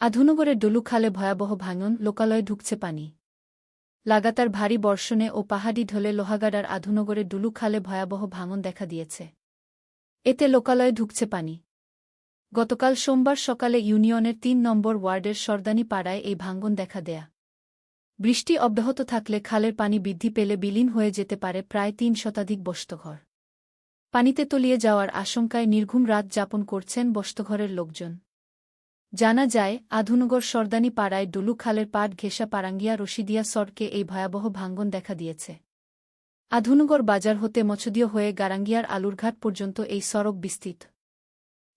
আধুনগরের ডলু খালে ভয়াবহ ভাঙন লোকালয়ে ঢুকছে পানি। লাগাতার ভারী বর্ষণে ও পাহাড়ি ঢলে লোহাগাড়ার আধুনগরের ডুলু খালে ভয়াবহ ভাঙন দেখা দিয়েছে। এতে লোকালয়ে ঢুকছে পানি। গতকাল সোমবার সকালে ইউনিয়নের তিন নম্বর ওয়ার্ডের সর্দানি পাড়ায় এই ভাঙ্গন দেখা দেয়া। বৃষ্টি অব্যাহত থাকলে খালের পানি বৃদ্ধি পেলে বিলীন হয়ে যেতে পারে প্রায় তিন শতাধিক বস্তঘর পানিতে তলিয়ে যাওয়ার আশঙ্কায় নির্ঘুম রাত যাপন করছেন বস্তঘরের লোকজন। জানা যায়, আধুনগর সর্দানি পাড়ায় ডুলু খালের পাট ঘেঁষা পারাঙ্গিয়া রশিদিয়া সড়কে এই ভয়াবহ ভাঙ্গন দেখা দিয়েছে। আধুনগর বাজার হতে মছদীয় হয়ে গারাঙ্গিয়ার আলুরঘাট পর্যন্ত এই সড়ক বিস্তৃত।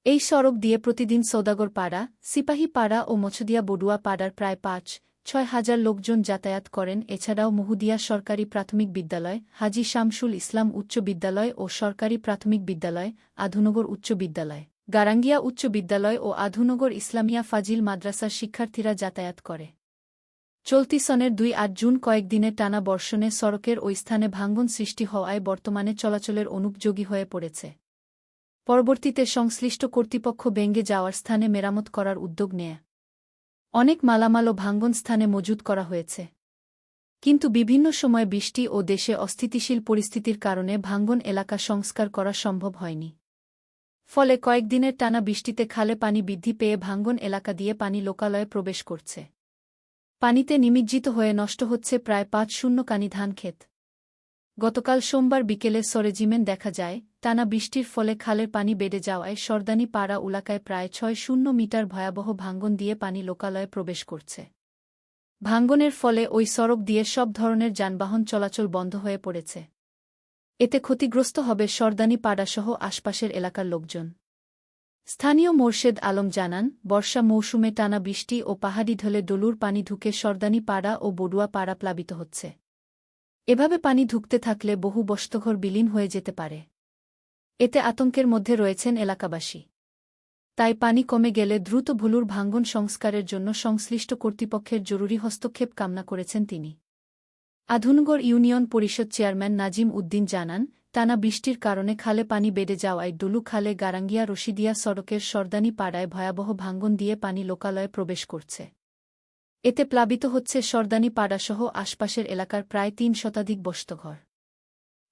এই সড়ক দিয়ে প্রতিদিন সৌদাগর পাড়া, সিপাহী পাড়া ও মছদিয়া বডুয়া পাড়ার প্রায় পাঁচ, ছয় হাজার লোকজন যাতায়াত করেন, এছাড়াও মুহুদিয়া সরকারি প্রাথমিক বিদ্যালয়, হাজি শামসুল ইসলাম উচ্চ বিদ্যালয় ও সরকারি প্রাথমিক বিদ্যালয়, আধুনগর উচ্চ বিদ্যালয়। গারাঙ্গিয়া উচ্চ বিদ্যালয় ও আধুনগর ইসলামিয়া ফাজিল মাদ্রাসার শিক্ষার্থীরা যাতায়াত করে। চলতি সনের দুই আট জুন কয়েকদিনের টানা বর্ষণে সড়কের ওই স্থানে ভাঙ্গন সৃষ্টি হওয়ায় বর্তমানে চলাচলের অনুপযোগী হয়ে পড়েছে। পরবর্তীতে সংশ্লিষ্ট কর্তৃপক্ষ ব্যঙ্গে যাওয়ার স্থানে মেরামত করার উদ্যোগ নেয়। অনেক মালামাল ও ভাঙ্গন স্থানে মজুত করা হয়েছে। কিন্তু বিভিন্ন সময় বৃষ্টি ও দেশে অস্থিতিশীল পরিস্থিতির কারণে ভাঙ্গন এলাকা সংস্কার করা সম্ভব হয়নি। ফলে কয়েকদিনের টানা বৃষ্টিতে খালে পানি বৃদ্ধি পেয়ে ভাঙ্গন এলাকা দিয়ে পানি লোকালয়ে প্রবেশ করছে। পানিতে নিমজ্জিত হয়ে নষ্ট হচ্ছে প্রায় পাঁচ শূন্য কানি ধান ক্ষেত। গতকাল সোমবার বিকেলে সরেজিমেন দেখা যায়, টানা বৃষ্টির ফলে খালের পানি বেড়ে যাওয়ায় সর্দানি পাড়া এলাকায় প্রায় ছয় শূন্য মিটার ভয়াবহ ভাঙ্গন দিয়ে পানি লোকালয়ে প্রবেশ করছে। ভাঙ্গনের ফলে ওই সড়ক দিয়ে সব ধরনের যানবাহন চলাচল বন্ধ হয়ে পড়েছে। এতে ক্ষতিগ্রস্ত হবে সর্দানি পাড়াসহ আশপাশের এলাকার লোকজন। স্থানীয় মোর্শেদ আলম জানান, বর্ষা মৌসুমে টানা বৃষ্টি ও পাহাড়ি ঢলে ডলুর পানি ঢুকে সর্দানি পাড়া ও বড়ুয়া পাড়া প্লাবিত হচ্ছে। এভাবে পানি ঢুকতে থাকলে বহু বস্তঘর বিলীন হয়ে যেতে পারে। এতে আতঙ্কের মধ্যে রয়েছেন এলাকাবাসী। তাই পানি কমে গেলে দ্রুত ভুলুর ভাঙ্গন সংস্কারের জন্য সংশ্লিষ্ট কর্তৃপক্ষের জরুরি হস্তক্ষেপ কামনা করেছেন তিনি। আধুনগর ইউনিয়ন পরিষদ চেয়ারম্যান নাজিম উদ্দিন জানান, টানা বৃষ্টির কারণে খালে পানি বেড়ে যাওয়ায় ডুলু খালে গারাঙ্গিয়া রশিদিয়া সড়কের সর্দানি পাড়ায় ভয়াবহ ভাঙ্গন দিয়ে পানি লোকালয়ে প্রবেশ করছে। এতে প্লাবিত হচ্ছে সর্দানি পাড়াসহ আশপাশের এলাকার প্রায় তিন শতাধিক বস্তঘর।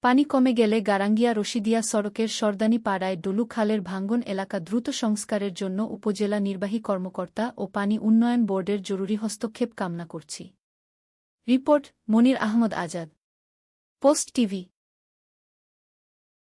পানি কমে গেলে গারাঙ্গিয়া রশিদিয়া সড়কের সর্দানি পাড়ায় ডুলু খালের ভাঙ্গন এলাকা দ্রুত সংস্কারের জন্য উপজেলা নির্বাহী কর্মকর্তা ও পানি উন্নয়ন বোর্ডের জরুরি হস্তক্ষেপ কামনা করছি। Report Monir Ahmad Azad. Post TV.